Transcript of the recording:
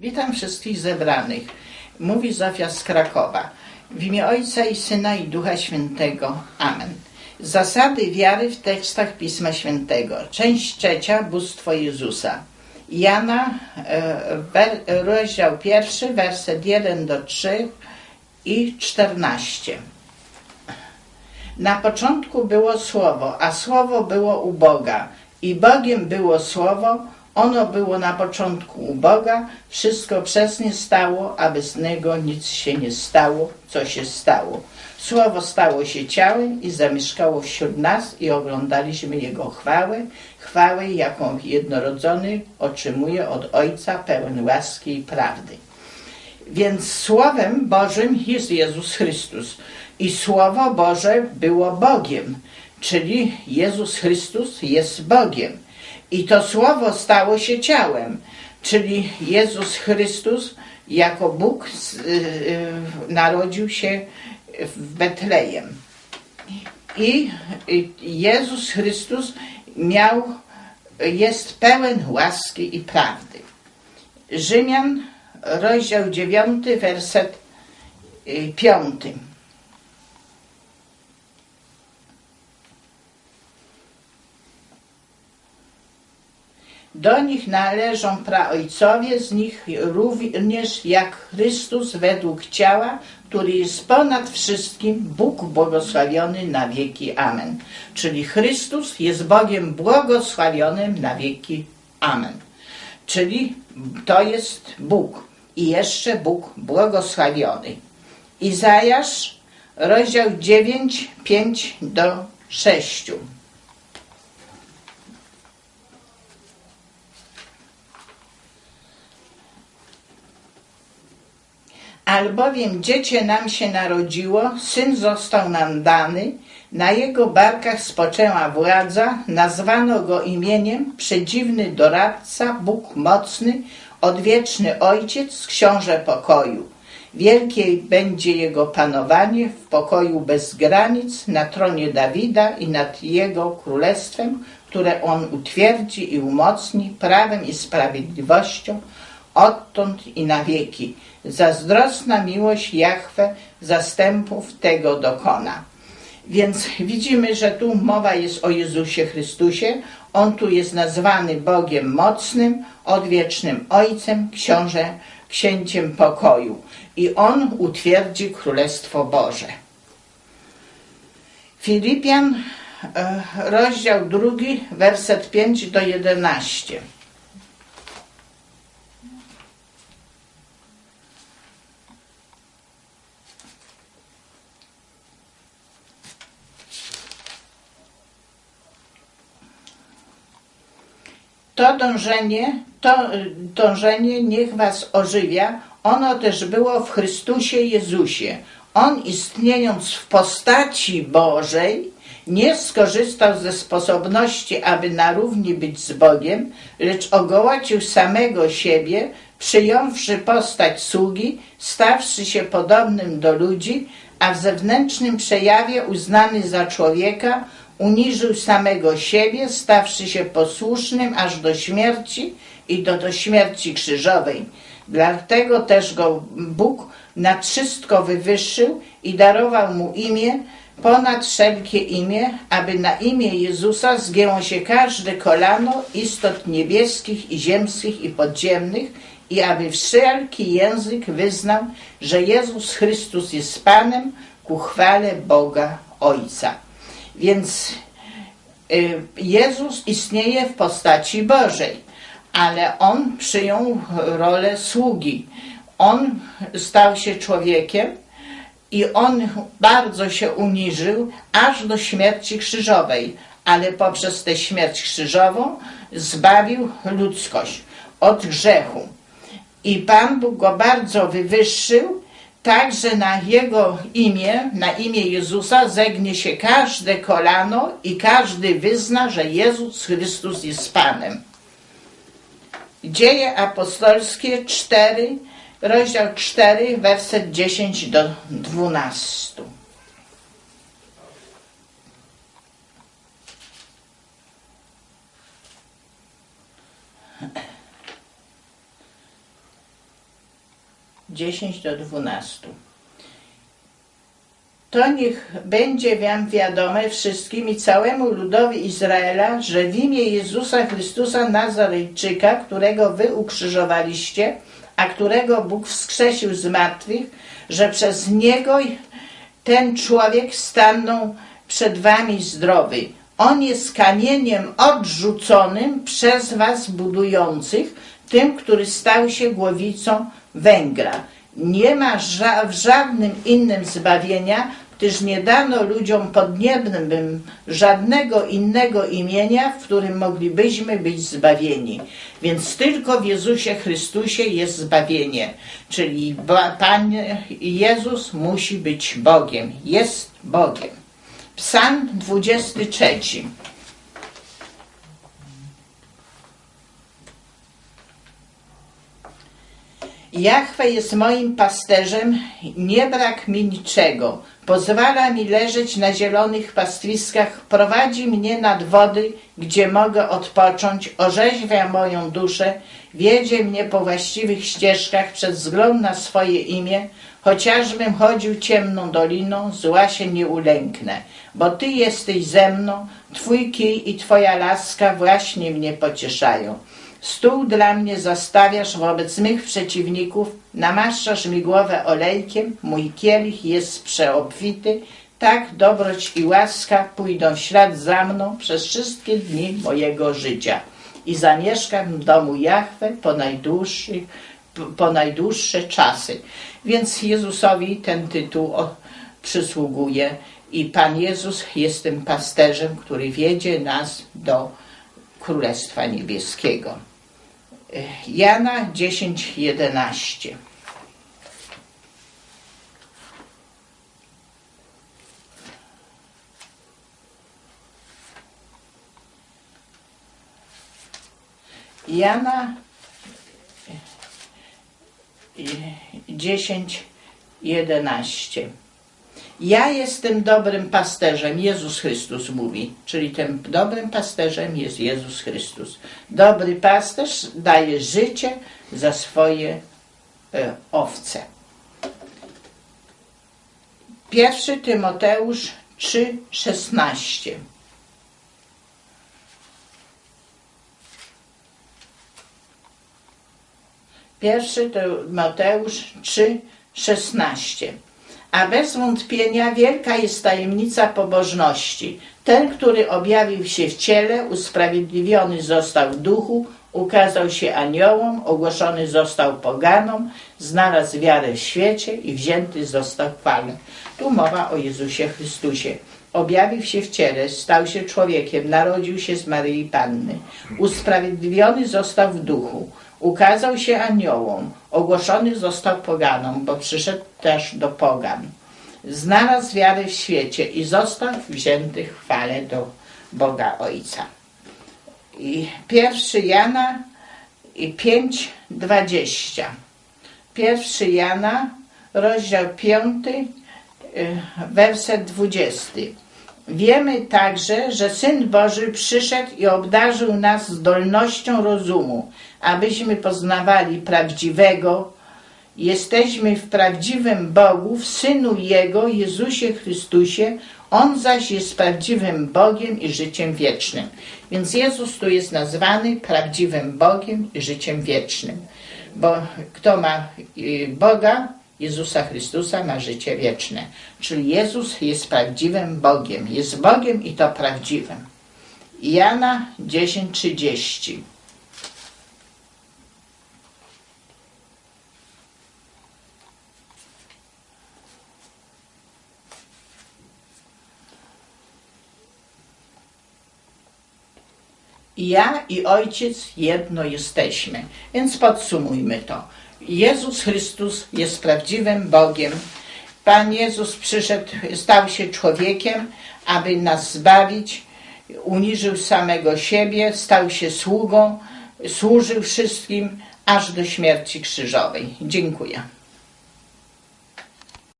Witam wszystkich zebranych. Mówi Zofia z Krakowa. W imię Ojca i Syna i Ducha Świętego. Amen. Zasady wiary w tekstach Pisma Świętego. Część trzecia. Bóstwo Jezusa. Jana, e, rozdział pierwszy, werset 1 do 3 i 14. Na początku było Słowo, a Słowo było u Boga. I Bogiem było Słowo, ono było na początku u Boga, wszystko przez nie stało, a bez niego nic się nie stało, co się stało. Słowo stało się ciałem i zamieszkało wśród nas i oglądaliśmy Jego chwałę, chwałę, jaką jednorodzony otrzymuje od Ojca, pełen łaski i prawdy. Więc Słowem Bożym jest Jezus Chrystus. I Słowo Boże było Bogiem, czyli Jezus Chrystus jest Bogiem. I to Słowo stało się ciałem, czyli Jezus Chrystus jako Bóg y, y, narodził się w Betlejem. I y, Jezus Chrystus miał, jest pełen łaski i prawdy. Rzymian, rozdział 9, werset 5. Do nich należą praojcowie, z nich również jak Chrystus według ciała, który jest ponad wszystkim, Bóg błogosławiony na wieki. Amen. Czyli Chrystus jest Bogiem błogosławionym na wieki. Amen. Czyli to jest Bóg i jeszcze Bóg błogosławiony. Izajasz, rozdział 9, 5 do 6. Albowiem dziecię nam się narodziło, syn został nam dany, na jego barkach spoczęła władza, nazwano go imieniem Przedziwny Doradca, Bóg Mocny, Odwieczny Ojciec, Książę Pokoju. Wielkie będzie jego panowanie w pokoju bez granic, na tronie Dawida i nad jego królestwem, które on utwierdzi i umocni prawem i sprawiedliwością, odtąd i na wieki. Zazdrosna miłość Jahwe zastępów tego dokona. Więc widzimy, że tu mowa jest o Jezusie Chrystusie. On tu jest nazwany Bogiem mocnym, odwiecznym Ojcem, książę, księciem pokoju. I On utwierdzi Królestwo Boże. Filipian, e, rozdział drugi, werset 5 do 11. To dążenie, to dążenie niech was ożywia. Ono też było w Chrystusie Jezusie. On istniejąc w postaci Bożej, nie skorzystał ze sposobności, aby na równi być z Bogiem, lecz ogołocił samego siebie, przyjąwszy postać sługi, stawszy się podobnym do ludzi, a w zewnętrznym przejawie uznany za człowieka, uniżył samego siebie, stawszy się posłusznym aż do śmierci i do, do śmierci krzyżowej. Dlatego też go Bóg nad wszystko wywyższył i darował mu imię ponad wszelkie imię, aby na imię Jezusa zgięło się każde kolano istot niebieskich i ziemskich i podziemnych i aby wszelki język wyznał, że Jezus Chrystus jest Panem ku chwale Boga Ojca. Więc y, Jezus istnieje w postaci Bożej, ale On przyjął rolę sługi. On stał się człowiekiem i On bardzo się uniżył aż do śmierci krzyżowej, ale poprzez tę śmierć krzyżową zbawił ludzkość od grzechu. I Pan Bóg go bardzo wywyższył, tak że na Jego imię, na imię Jezusa zegnie się każde kolano i każdy wyzna, że Jezus Chrystus jest Panem. Dzieje apostolskie 4, rozdział 4, werset 10 do 12. 10 do 12. To niech będzie wam wiadome wszystkim i całemu ludowi Izraela, że w imię Jezusa Chrystusa Nazarejczyka, którego wy ukrzyżowaliście, a którego Bóg wskrzesił z martwych, że przez niego ten człowiek stanął przed wami zdrowy. On jest kamieniem odrzuconym przez was budujących, tym, który stał się głowicą węgla. Nie ma ża w żadnym innym zbawienia, gdyż nie dano ludziom pod niebem żadnego innego imienia, w którym moglibyśmy być zbawieni. Więc tylko w Jezusie Chrystusie jest zbawienie. Czyli Pan Jezus musi być Bogiem, jest Bogiem. Psalm 23. Jachwe jest moim pasterzem, nie brak mi niczego. Pozwala mi leżeć na zielonych pastwiskach, prowadzi mnie nad wody, gdzie mogę odpocząć, orzeźwia moją duszę, wiedzie mnie po właściwych ścieżkach przez wzgląd na swoje imię, chociażbym chodził ciemną doliną, zła się nie ulęknę, bo Ty jesteś ze mną, Twój kij i Twoja laska właśnie mnie pocieszają. Stół dla mnie zastawiasz wobec mych przeciwników, namaszczasz mi głowę olejkiem, mój kielich jest przeobfity, tak dobroć i łaska pójdą w ślad za mną przez wszystkie dni mojego życia. I zamieszkam w domu Jahwe po, najdłuższych, po najdłuższe czasy. Więc Jezusowi ten tytuł przysługuje i Pan Jezus jest tym pasterzem, który wiedzie nas do Królestwa Niebieskiego. Jana 10, 11. Jana 10, 11. Ja jestem dobrym pasterzem, Jezus Chrystus mówi, czyli tym dobrym pasterzem jest Jezus Chrystus. Dobry pasterz daje życie za swoje e, owce. Pierwszy Tymoteusz 3,16 Pierwszy Tymoteusz 3,16 a bez wątpienia wielka jest tajemnica pobożności. Ten, który objawił się w ciele, usprawiedliwiony został w duchu, ukazał się aniołom, ogłoszony został poganom, znalazł wiarę w świecie i wzięty został chwalę. Tu mowa o Jezusie Chrystusie. Objawił się w ciele, stał się człowiekiem, narodził się z Maryi Panny. Usprawiedliwiony został w duchu, ukazał się aniołom, ogłoszony został poganom, bo przyszedł też do pogan. Znalazł wiarę w świecie i został wzięty chwale do Boga Ojca. I pierwszy Jana i 5:20. Pierwszy Jana, rozdział 5, y, werset 20. Wiemy także, że Syn Boży przyszedł i obdarzył nas zdolnością rozumu, abyśmy poznawali prawdziwego. Jesteśmy w prawdziwym Bogu, w Synu Jego, Jezusie Chrystusie. On zaś jest prawdziwym Bogiem i życiem wiecznym. Więc Jezus tu jest nazwany prawdziwym Bogiem i życiem wiecznym. Bo kto ma y, Boga, Jezusa Chrystusa ma życie wieczne. Czyli Jezus jest prawdziwym Bogiem. Jest Bogiem i to prawdziwym. Jana 10:30 ja i Ojciec jedno jesteśmy. Więc podsumujmy to. Jezus Chrystus jest prawdziwym Bogiem. Pan Jezus przyszedł, stał się człowiekiem, aby nas zbawić, uniżył samego siebie, stał się sługą, służył wszystkim aż do śmierci krzyżowej. Dziękuję.